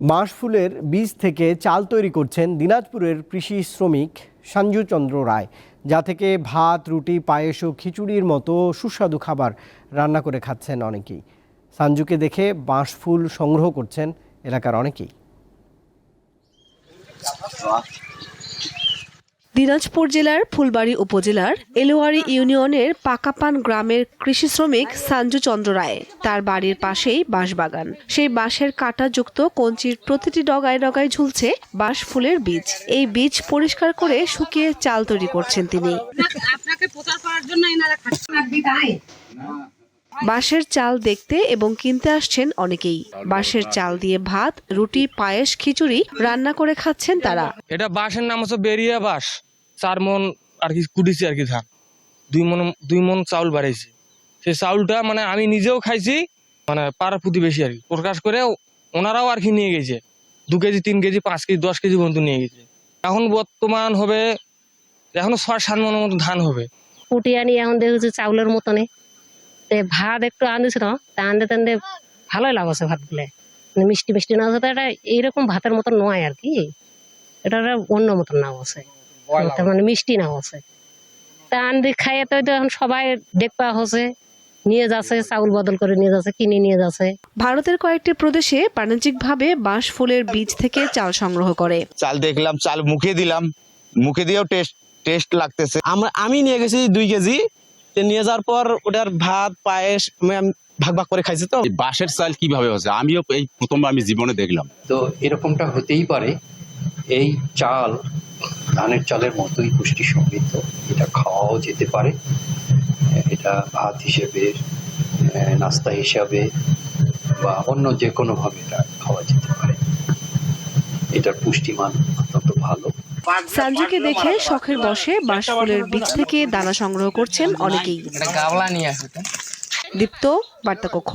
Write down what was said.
বাঁশফুলের বীজ থেকে চাল তৈরি করছেন দিনাজপুরের কৃষি শ্রমিক সঞ্জুচন্দ্র রায়, যা থেকে ভাত, রুটি, পায়েস ও খিচুড়ির মতো সুস্বাদু খাবার রান্না করে খাচ্ছেন অনেকেই। সঞ্জুকে দেখে বাঁশফুল সংগ্রহ করছেন এলাকার অনেকেই। দিনাজপুর জেলার ফুলবাড়ি উপজেলার এলোয়ারি ইউনিয়নের পাকাপান গ্রামের কৃষি শ্রমিক সাঞ্জু চন্দ্র রায়। তার বাড়ির পাশেই বাঁশবাগান। সেই বাঁশের কাঁটাযুক্ত কঞ্চির প্রতিটি ডগায় ডগায় ঝুলছে বাঁশ ফুলের বীজ। এই বীজ পরিষ্কার করে শুকিয়ে চাল তৈরি করছেন তিনি। আপনাকে প্রচার করার জন্য বাঁশের চাল দেখতে এবং কিনতে আসছেন অনেকেই। বাঁশের চাল দিয়ে ভাত রুটি পায়েস খিচুড়ি রান্না করে খাচ্ছেন তারা। এটা বাঁশের নাম হচ্ছে বেরিয়া বাঁশ। চার মন আর কি কুটিছি আর কি ধান। দুই মন দুই মন চাউল বাড়াইছি। সেই চাউলটা মানে আমি নিজেও খাইছি মানে পাড়া প্রতিবেশী আর কি। প্রকাশ করে ওনারাও আর কি নিয়ে গেছে। দু কেজি তিন কেজি পাঁচ কেজি দশ কেজি পর্যন্ত নিয়ে গেছে। এখন বর্তমান হবে এখনও ছয় সাত মনের মতো ধান হবে। কুটি আনি এখন দেখেছি চাউলের মতনে তে ভাত একটু আনতেছিল তা আনতে টানতে ভালোই লাগছে ভাতগুলো মিষ্টি মিষ্টি না হতে এটা এইরকম ভাতের মতন নয় আর কি। এটা অন্য মতন নাও আছে। তার মানে মিষ্টি নাও আছে। তা আনতে খাইয়ে তো এখন সবাই দেখবা হচ্ছে। নিয়ে যাচ্ছে চাউল বদল করে নিয়ে যাচ্ছে কিনে নিয়ে যাচ্ছে। ভারতের কয়েকটি প্রদেশে বাণিজ্যিকভাবে বাঁশ ফুলের বীজ থেকে চাল সংগ্রহ করে। চাল দেখলাম চাল মুখে দিলাম। মুখে দিয়েও টেস্ট টেস্ট লাগতেছে। আমি নিয়ে গেছি দুই কেজি। নিয়ে যাওয়ার পর ওটার ভাত পায়েস ভাগ ভাগ করে খাইছি তো। এই বাঁশের চাল কীভাবে হচ্ছে আমিও এই প্রথম আমি জীবনে দেখলাম। তো এরকমটা হতেই পারে এই চাল ধানের চালের মতোই পুষ্টি সমৃদ্ধ এটা খাওয়াও যেতে পারে। এটা ভাত হিসেবে নাস্তা হিসাবে বা অন্য যে কোনোভাবে এটা খাওয়া যেতে পারে। এটার পুষ্টিমান অত্যন্ত ভালো। সাঞ্জুকে দেখে শখের বসে বাঁশ ফুলের বীজ থেকে দানা সংগ্রহ করছেন অনেকেই। দীপ্ত বার্তাকক্ষ।